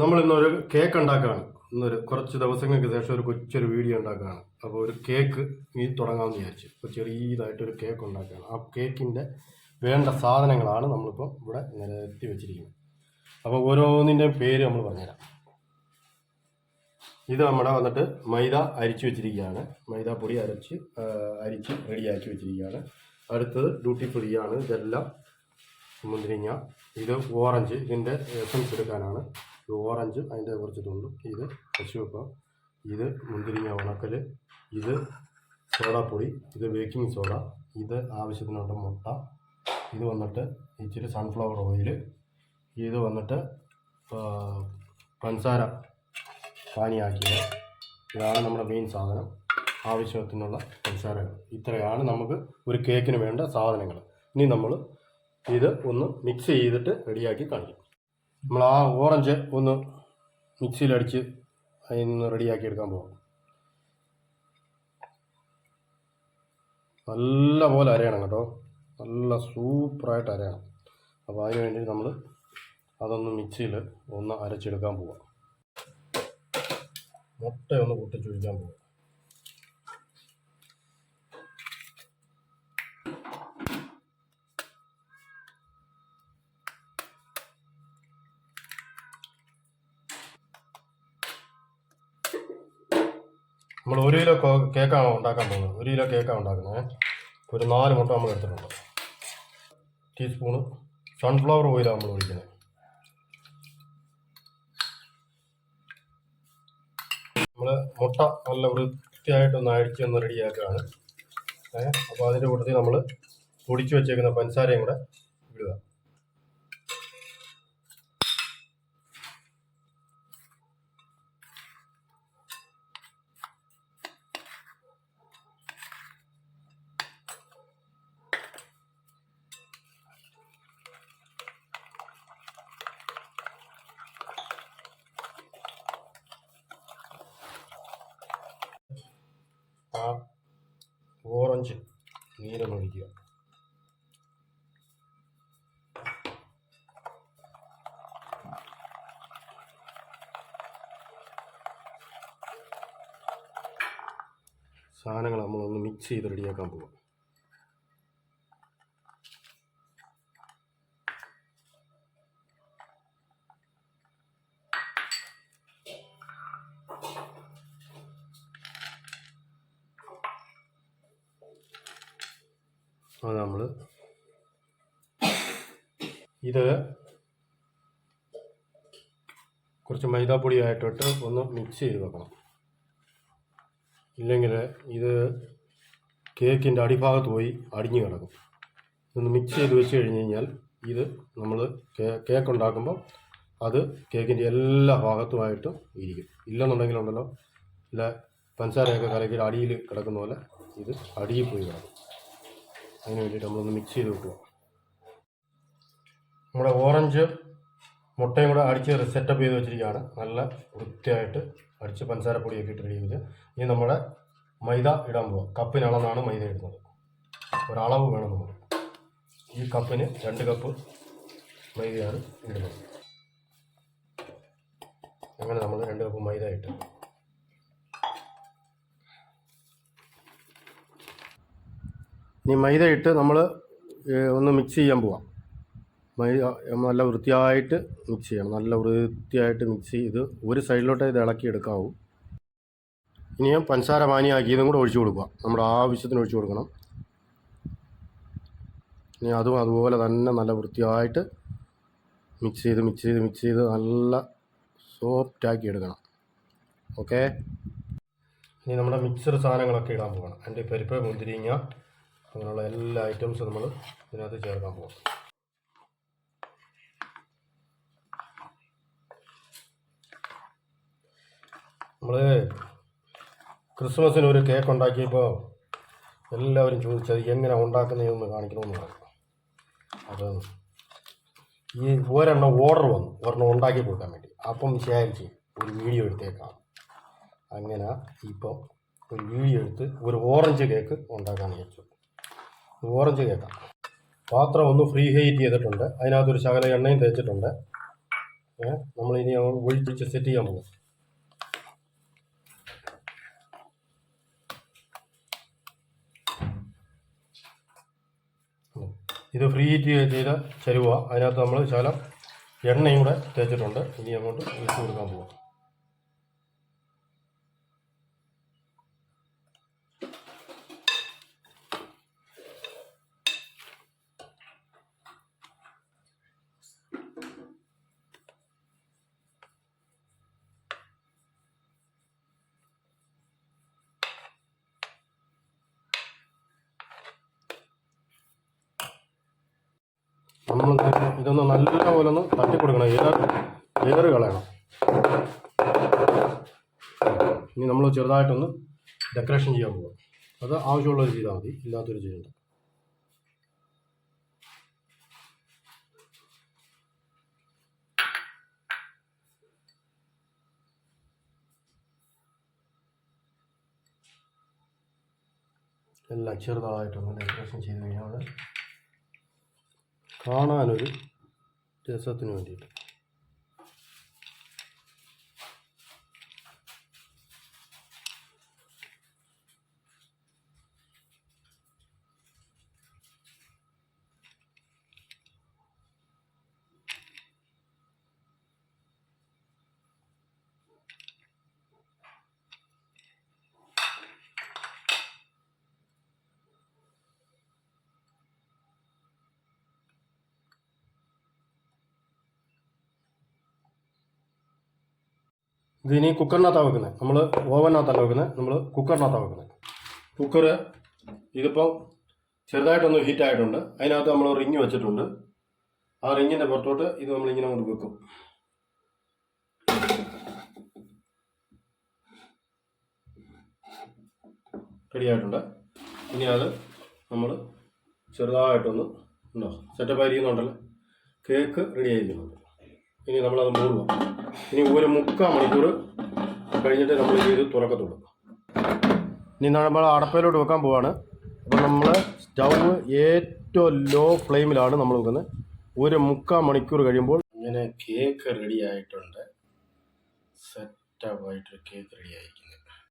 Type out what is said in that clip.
നമ്മൾ ഇന്നൊരു കേക്ക് ഉണ്ടാക്കുകയാണ് ഇന്നൊരു കുറച്ച് ദിവസങ്ങൾക്ക് ശേഷം ഒരു കൊച്ചൊരു വീഡിയോ ഉണ്ടാക്കുകയാണ് അപ്പോൾ ഒരു കേക്ക് ഈ തുടങ്ങാമെന്ന് വിചാരിച്ചു. അപ്പോൾ ചെറിയതായിട്ടൊരു കേക്ക് ഉണ്ടാക്കുകയാണ് ആ കേക്കിന്റെ വേണ്ട സാധനങ്ങളാണ് നമ്മളിപ്പോൾ ഇവിടെ നിരത്തി വെച്ചിരിക്കുന്നത്. അപ്പോൾ ഓരോന്നിന്റെയും പേര് നമ്മൾ പറഞ്ഞുതരാം. ഇത് നമ്മുടെ വന്നിട്ട് മൈദ അരിച്ചു വെച്ചിരിക്കുകയാണ്. മൈദ പൊടി അരച്ച് അരിച്ച് റെഡിയാക്കി വെച്ചിരിക്കുകയാണ്. അടുത്തത് ഡ്യൂട്ടി ഫ്രീ ആണ്. ഇതെല്ലാം മുന്തിരിങ്ങ ഇത് ഓറഞ്ച് ഇതിന്റെ എസൻസ് എടുക്കാനാണ്. ഇത് ഓറഞ്ച് അതിന്റെ കുറച്ച് തുണ്ടും ഇത് പശുവപ്പം ഇത് മുന്തിരിങ്ങ ഉണക്കൽ ഇത് സോഡാപ്പൊടി. ഇത് ബേക്കിംഗ് സോഡ ഇത് ആവശ്യത്തിനുള്ള മുട്ട. ഇത് വന്നിട്ട് ഇച്ചിരി സൺഫ്ലവർ ഓയിൽ ഇത് വന്നിട്ട് പഞ്ചസാര പാനിയാക്കിയത് ഇതാണ് നമ്മുടെ മെയിൻ സാധനം. ആവശ്യത്തിനുള്ള പഞ്ചസാര ഇത്രയാണ് നമുക്ക് ഒരു കേക്കിന് വേണ്ട സാധനങ്ങൾ. ഇനി നമ്മൾ ഇത് ഒന്ന് മിക്സ് ചെയ്തിട്ട് റെഡിയാക്കി കാണിക്കും. നമ്മൾ ആ ഓറഞ്ച് ഒന്ന് മിക്സിയിലടിച്ച് അതിന് റെഡിയാക്കി എടുക്കാൻ പോകും നല്ല പോലെ അരയണം കേട്ടോ. നല്ല സൂപ്പറായിട്ട് അരയണം. അപ്പോൾ അതിന് വേണ്ടി നമ്മൾ അതൊന്ന് മിക്സിയിൽ ഒന്ന് അരച്ചെടുക്കാൻ പോവാം. മുട്ടയൊന്ന് പൊട്ടിച്ചൊഴിക്കാൻ പോവാം. നമ്മൾ ഒരു കിലോ കേക്കാണോ ഉണ്ടാക്കാൻ പോകുന്നത്? ഒരു കിലോ കേക്കാണ് ഉണ്ടാക്കുന്നത്? ഒരു നാല് മുട്ട നമ്മൾ എടുത്തിട്ടുണ്ട്. ടീസ്പൂണ് സൺഫ്ലവർ ഓയിലാണ് നമ്മൾ ഒഴിക്കുന്നത്. നമ്മൾ മുട്ട നല്ല വൃത്തിയായിട്ടൊന്ന് അഴിച്ച് ഒന്ന് റെഡിയാക്കുകയാണ് ഏഹ് അപ്പോൾ അതിന്റെ കൂട്ടത്തിൽ നമ്മൾ പൊടിച്ച് വെച്ചേക്കുന്ന പഞ്ചസാരയും കൂടെ ഇടുക ആ ഓറഞ്ച് നീരമൊഴിക്കുക സാധനങ്ങൾ നമ്മളൊന്ന് മിക്സ് ചെയ്ത് റെഡിയാക്കാൻ പോവാം. അത് നമ്മൾ ഇത് കുറച്ച് മൈദാപ്പൊടി ആയിട്ടിട്ട് ഒന്ന് മിക്സ് ചെയ്ത് വെക്കണം. ഇല്ലെങ്കിൽ ഇത് കേക്കിന്റെ അടിഭാഗത്ത് പോയി അടിഞ്ഞു കിടക്കും. ഇതൊന്ന് മിക്സ് ചെയ്ത് വെച്ച് കഴിഞ്ഞ് കഴിഞ്ഞാൽ ഇത് നമ്മൾ കേക്ക് ഉണ്ടാക്കുമ്പോൾ അത് കേക്കിന്റെ എല്ലാ ഭാഗത്തുമായിട്ടും ഇരിക്കും. ഇല്ലെന്നുണ്ടെങ്കിലുണ്ടല്ലോ ഇല്ല പഞ്ചസാരയൊക്കെ കലക്കിയിട്ട് അടിയിൽ കിടക്കുന്ന പോലെ ഇത് അടിയിൽ പോയി കിടക്കും. അതിന് വേണ്ടിയിട്ട് നമ്മളൊന്ന് മിക്സ് ചെയ്ത് വെക്കുക നമ്മുടെ ഓറഞ്ച് മുട്ടയും കൂടെ അടിച്ച് സെറ്റപ്പ് ചെയ്ത് വെച്ചിരിക്കുകയാണ്. നല്ല വൃത്തിയായിട്ട് അടിച്ച് പഞ്ചസാരപ്പൊടിയൊക്കെ ഇട്ട് റെഡി ഇനി നമ്മുടെ മൈദ ഇടാൻ പോവാം. കപ്പിനളന്നാണ് മൈദ ഇടുന്നത്. ഒരളവ് വേണം നമ്മൾ ഈ കപ്പിന് രണ്ട് കപ്പ് മൈദയാണ് ഇടുന്നത്. അങ്ങനെ നമ്മൾ രണ്ട് കപ്പ് മൈദ ഇട്ട് ഇനി മൈദ ഇട്ട് നമ്മൾ ഒന്ന് മിക്സ് ചെയ്യാൻ പോവാം. മൈദ നല്ല വൃത്തിയായിട്ട് മിക്സ് ചെയ്യണം. നല്ല വൃത്തിയായിട്ട് മിക്സ് ചെയ്ത് ഒരു സൈഡിലോട്ട് ഇത് ഇളക്കി എടുക്കാവൂ ഇനി പഞ്ചസാര പാനിയാക്കിയതും കൂടെ ഒഴിച്ചു കൊടുക്കുക. നമ്മുടെ ആവശ്യത്തിന് ഒഴിച്ചു കൊടുക്കണം. ഇനി അതും അതുപോലെ തന്നെ നല്ല വൃത്തിയായിട്ട് മിക്സ് ചെയ്ത് മിക്സ് ചെയ്ത് മിക്സ് ചെയ്ത് നല്ല സോഫ്റ്റാക്കി എടുക്കണം. ഓക്കെ ഇനി നമ്മുടെ മിക്സർ സാധനങ്ങളൊക്കെ ഇടാൻ പോകണം. എന്റെ പരിപ്പ് മുന്തിരിങ്ങ അങ്ങനെയുള്ള എല്ലാ ഐറ്റംസും നമ്മൾ ഇതിനകത്ത് ചേർക്കാൻ പോകും. നമ്മൾ ക്രിസ്മസിന് ഒരു കേക്ക് ഉണ്ടാക്കിയപ്പോൾ എല്ലാവരും ചോദിച്ചത് എങ്ങനെ ഉണ്ടാക്കുന്നതെന്ന് കാണിക്കണമെന്ന് പറഞ്ഞു. അത് ഈ ഒരെണ്ണം ഓർഡർ വന്നു. ഒരെണ്ണം ഉണ്ടാക്കി കൊടുക്കാൻ വേണ്ടി. അപ്പം വിചാരിച്ച് ഒരു വീഡിയോ എടുത്തേക്കാം. അങ്ങനെ ഇപ്പം ഒരു വീഡിയോ എടുത്ത് ഒരു ഓറഞ്ച് കേക്ക് ഉണ്ടാക്കാൻ വിചാരിച്ചു. ഓറഞ്ച് കേട്ട പാത്രം ഒന്ന് ഫ്രീ ഹീറ്റ് ചെയ്തിട്ടുണ്ട്. അതിനകത്തൊരു ശകല എണ്ണയും തേച്ചിട്ടുണ്ട്. നമ്മൾ ഇനി ഒഴിച്ച് സെറ്റ് ചെയ്യാൻ പോകും ഇത് ഫ്രീ ഹീറ്റ് ചെയ്ത ചരുവ. അതിനകത്ത് നമ്മൾ ശകലം എണ്ണയും കൂടെ തേച്ചിട്ടുണ്ട്. ഇനി അങ്ങോട്ട് ഒഴിച്ച് കൊടുക്കാൻ പോവാം നമ്മൾ ഇതൊന്ന് നല്ലപോലെ ഒന്ന് തട്ടി കൊടുക്കണം ഏറ് ഏറ് കളയണം. ഇനി നമ്മൾ ചെറുതായിട്ടൊന്ന് ഡെക്കറേഷൻ ചെയ്യാൻ പോകാം അത് ആവശ്യമുള്ളത് ചെയ്താൽ മതി. ഇല്ലാത്തൊരു ചെയ്യണ്ട. എല്ലാം ചെറുതായിട്ടൊന്ന് ഡെക്കറേഷൻ ചെയ്ത് കഴിഞ്ഞാൽ കാണാനൊരു രസത്തിന് വേണ്ടിയിട്ട്. ഇത് ഇനി കുക്കറിനകത്താണ് വെക്കുന്നത്. നമ്മൾ ഓവനകത്തല്ല വെക്കുന്നത്. നമ്മൾ കുക്കറിനകത്താണ് വെക്കുന്നത്. കുക്കർ ഇതിപ്പോൾ ചെറുതായിട്ടൊന്ന് ഹീറ്റ് ആയിട്ടുണ്ട്. അതിനകത്ത് നമ്മൾ റിങ് വെച്ചിട്ടുണ്ട്. ആ റിങ്ങിന്റെ പുറത്തോട്ട് ഇത് നമ്മളിങ്ങനെ കൊണ്ട് വെക്കും. റെഡിയായിട്ടുണ്ട് ഇനി അത് നമ്മൾ ചെറുതായിട്ടൊന്ന് ഉണ്ടോ? സെറ്റപ്പ് ആയിരിക്കുന്നുണ്ടല്ലോ. കേക്ക് റെഡി ആയിരിക്കുന്നുണ്ട്. ഇനി നമ്മളത് മൂടുക. ഇനി ഒരു മുക്കാൽ മണിക്കൂർ കഴിഞ്ഞിട്ട് നമ്മൾ ഇത് തുറക്കത്തുള്ളൂ. ഇനി നമ്മൾ അടപ്പയിലോട്ട് വെക്കാൻ പോവാണ്. അപ്പോൾ നമ്മൾ സ്റ്റൗ ഏറ്റവും ലോ ഫ്ലെയിമിലാണ് നമ്മൾ വെക്കുന്നത്. ഒരു മുക്കാൽ മണിക്കൂർ കഴിയുമ്പോൾ ഇങ്ങനെ കേക്ക് റെഡി ആയിട്ടുണ്ട്. സെറ്റപ്പായിട്ട് കേക്ക് റെഡി ആയിരിക്കും